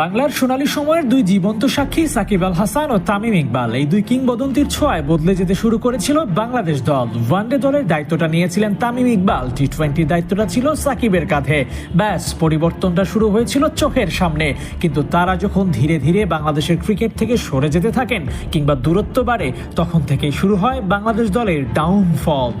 বাংলার সোনালী সময়ের দুই জীবন্ত সাক্ষী সাকিব আল হাসান ও তামিম ইকবাল। এই দুই কিংবদন্তির ছোঁয়ায় বদলে যেতে শুরু করেছিল বাংলাদেশ দল। ওয়ানডে দলের দায়িত্বটা নিয়েছিলেন তামিম ইকবাল। টি টোয়েন্টির দায়িত্বটা ছিল সাকিবের কাঁধে। ব্যাস, পরিবর্তনটা শুরু হয়েছিল চোখের সামনে। কিন্তু তারা যখন ধীরে ধীরে বাংলাদেশের ক্রিকেট থেকে সরে যেতে থাকেন কিংবা দূরত্ব বাড়ে, তখন থেকেই শুরু হয় বাংলাদেশ দলের ডাউনফল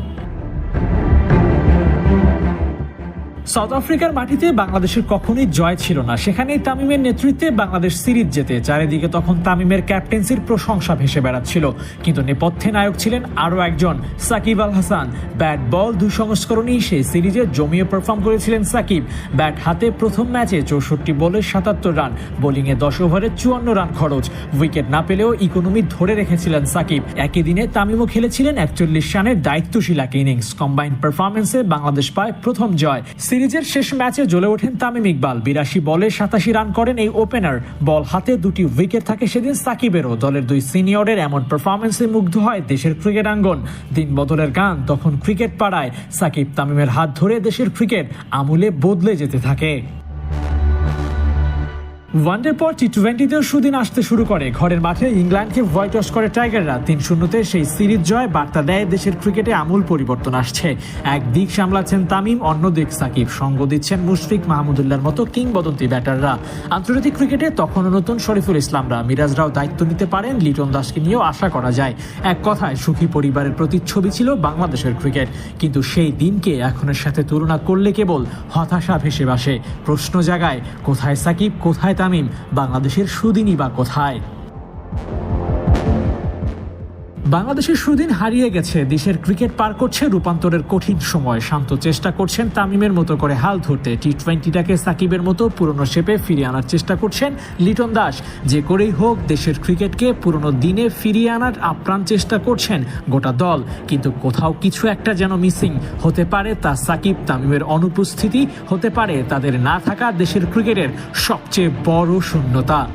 সাউথ আফ্রিকার মাটিতে বাংলাদেশের কখনোই জয় ছিল না। সেখানেই তামিমের নেতৃত্বে বাংলাদেশ সিরিজ জেতে, চারিদিকে তখন তামিমের ক্যাপ্টেন্সির প্রশংসা ভেসে বেড়াচ্ছিল। কিন্তু নেপথ্যে নায়ক ছিলেন আরও একজন, সাকিব আল হাসান। ব্যাট, বল দুই সংস্করণেই সেই সিরিজে জমিয়ে পারফর্ম করেছিলেন সাকিব। ব্যাট হাতে প্রথম ম্যাচে চৌষট্টি বলে সাতাত্তর রান, বোলিংয়ে দশ ওভারে চুয়ান্ন রান খরচ। উইকেট না পেলেও ইকোনমি ধরে রেখেছিলেন সাকিব। একই দিনে তামিমও খেলেছিলেন একচল্লিশ রানের দায়িত্বশীল এক ইনিংস। কম্বাইন্ড পারফরমেন্সে বাংলাদেশ পায় প্রথম জয়। সিরিজের শেষ ম্যাচে জ্বলে ওঠেন তামিম ইকবাল। বিরাশি বলে সাতাশি রান করেন এই ওপেনার। বল হাতে দুটি উইকেট থাকে সেদিন সাকিবেরও। দলের দুই সিনিয়রের এমন পারফরমেন্সে মুগ্ধ হয় দেশের ক্রিকেট আঙ্গন। দিন বদলের গান তখন ক্রিকেট পাড়ায়। সাকিব তামিমের হাত ধরে দেশের ক্রিকেট আমূলে বদলে যেতে থাকে। ওয়ানডের পর টি টোয়েন্টিতেও সুদিন আসতে শুরু করে। ঘরের মাঠে ইংল্যান্ডকে হোয়াইট ওয়াশ করে টাইগাররা তিন শূন্যতে সেই সিরিজ জয় বার্তা দেয় দেশের ক্রিকেটে আমূল পরিবর্তন আসছে। এক দিক সামলাচ্ছেন তামিম অন্য দিক সাকিব। সঙ্গ দিচ্ছেন মুশফিক মাহমুদুল্লাহর মতো কিংবদন্তি ব্যাটাররা। আন্তর্জাতিক ক্রিকেটে তখনও নতুন শরীফুল ইসলামরা। মিরাজরাও দায়িত্ব নিতে পারেন, লিটন দাসকে নিয়েও আশা করা যায়। এক কথায়, সুখী পরিবারের প্রতিচ্ছবি ছিল বাংলাদেশের ক্রিকেট। কিন্তু সেই দিনকে এখনের সাথে তুলনা করলে কেবল হতাশা ভেসে বাসে। প্রশ্ন জাগায়, কোথায় সাকিব, কোথায় তামিম বাংলাদেশের সুদিনই বা কোথায়? বাংলাদেশের সুদিন হারিয়ে গেছে। দেশের ক্রিকেট পার করছে রূপান্তরের কঠিন সময়। শান্ত চেষ্টা করছেন তামিমের মতো করে হাল ধরতে। টি টোয়েন্টিটাকে সাকিবের মতো পুরনো শেপে ফিরিয়ে আনার চেষ্টা করছেন লিটন দাস। যে করেই হোক, দেশের ক্রিকেটকে পুরনো দিনে ফিরিয়ে আনার আপ্রাণ চেষ্টা করছেন গোটা দল। কিন্তু কোথাও কিছু একটা যেন মিসিং হতে পারে তা সাকিব তামিমের অনুপস্থিতি হতে পারে। তাদের না থাকা দেশের ক্রিকেটের সবচেয়ে বড় শূন্যতা।